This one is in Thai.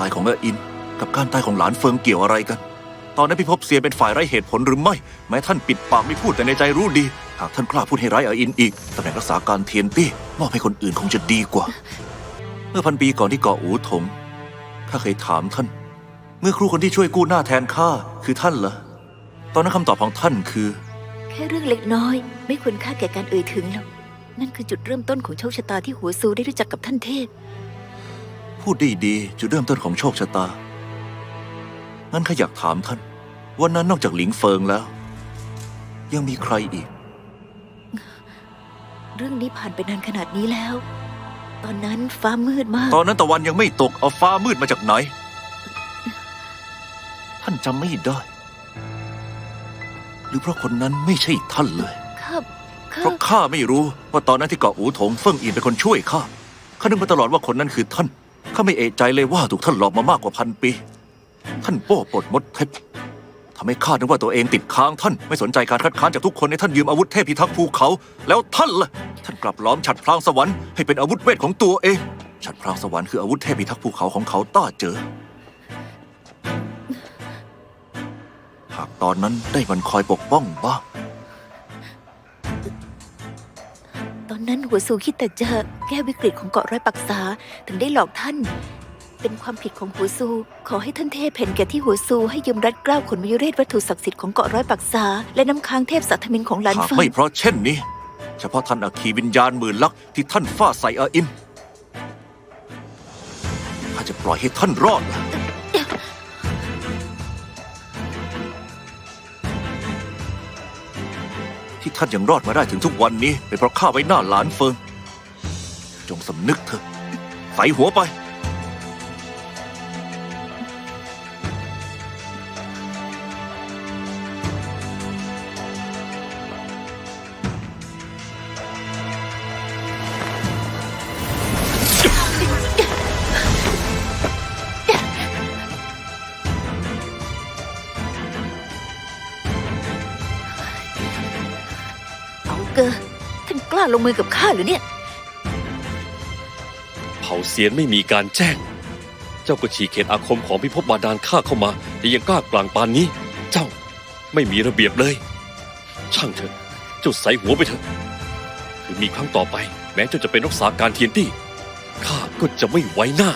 ตายของอาอิน กับการตายของหลานเฟิงเกี่ยวอะไรกัน ตอนนั้นพิภพเสียเป็นฝ่ายไร้เหตุผลหรือไม่ แม้ท่านปิดปากไม่พูดแต่ในใจรู้ดี หากท่านกล้าพูดให้ร้ายอาอินอีกตำแหน่งรักษาการเทียนตี้มอบให้คนอื่นคงจะดีกว่า เมื่อพันปีก่อนที่เกาะอูถงข้าเคยถามท่าน เมื่อครูคนที่ช่วยกู้หน้าแทนข้าคือท่านเหรอตอนนั้นคำตอบของท่านคือ แค่เรื่องเล็กน้อย ไม่ควรค่าแก่การเอ่ยถึงหรอกนั่นคือจุดเริ่มต้นของโชคชะตาที่หัวซูได้รู้จักกับท่านเทพ พูดได้ดีจุดเริ่มต้นของโชคชะตา งั้นข้าอยากถามท่าน วันนั้นนอกจากหลิงเฟิงแล้ว ยังมีใครอีก เรื่องนี้ผ่านไปนานขนาดนี้แล้ว ตอนนั้นฟ้ามืดมาก ตอนนั้นตะวันยังไม่ตก เอาฟ้ามืดมาจากไหน ท่านจำไม่ได้ หรือเพราะคนนั้นไม่ใช่ท่านเลย ข้าเพข้าราะข้าไม่รู้ว่าตอนนั้นที่เกาะอูถงเฟิ่งอินเป็นคนช่วยข้าข้านึกมาตลอดว่าคนนั้นคือท่าน ข้าไม่เอะใจเลยว่าถูกท่านหลอกมามากกว่าพันปี ท่านโป้ปลดมดเทพทำให้ข้านึกว่าตัวเองติดค้างท่านไม่สนใจการคัดค้านจากทุกคนในท่านยืมอาวุธเทพพิทักษ์ภูเขา แล้วท่านล่ะ ท่านกลับล้อมฉัดพรางสวรรค์ให้เป็นอาวุธเวทของตัวเองฉัดพรางสวรรค์คืออาวุธเทพพิทักษ์ภูเขาของเขาต้าเจอ หากตอนนั้นได้มันคอยปกป้องบ้าง ตอนนั้นหัวซูคิดแต่จะแก้วิกฤตของเกาะร้อยปักษาถึงได้หลอกท่าน เป็นความผิดของหัวซู ขอให้ท่านเทพเห็นแก่ที่หัวซูให้ยืมรัดเกล้าขนมยุเรศวัตถุศักดิ์สิทธิ์ของเกาะร้อยปักษาและน้ำค้างเทพสัทธมินของหลานหากเฟิงไม่เพราะเช่นนี้ เฉพาะท่านอัคคีวิญญาณหมื่นลักษณ์ที่ท่านฟาดใส่อาอินข้าจะปล่อยให้ท่านรอดเหรอ ที่ท่านยังรอดมาได้ถึงทุกวันนี้เป็นเพราะข้าไว้หน้าหลานเฟิง จงสำนึกเถอะใส่หัวไป เกอท่านกล้าลงมือกับข้าหรือเนี่ย เผ่าเสียนไม่มีการแจ้ง เจ้าก็ฉีกเขตอาคมของพิภพบาดาลข้าเข้ามาแต่ยังกล้ากลางปานนี้ เจ้าไม่มีระเบียบเลย ช่างเถอะเจ้าใส่หัวไปเถอะคือมีครั้งต่อไป แม้เจ้าจะเป็นรักษาการเทียนตี้ข้าก็จะไม่ไว้หน้า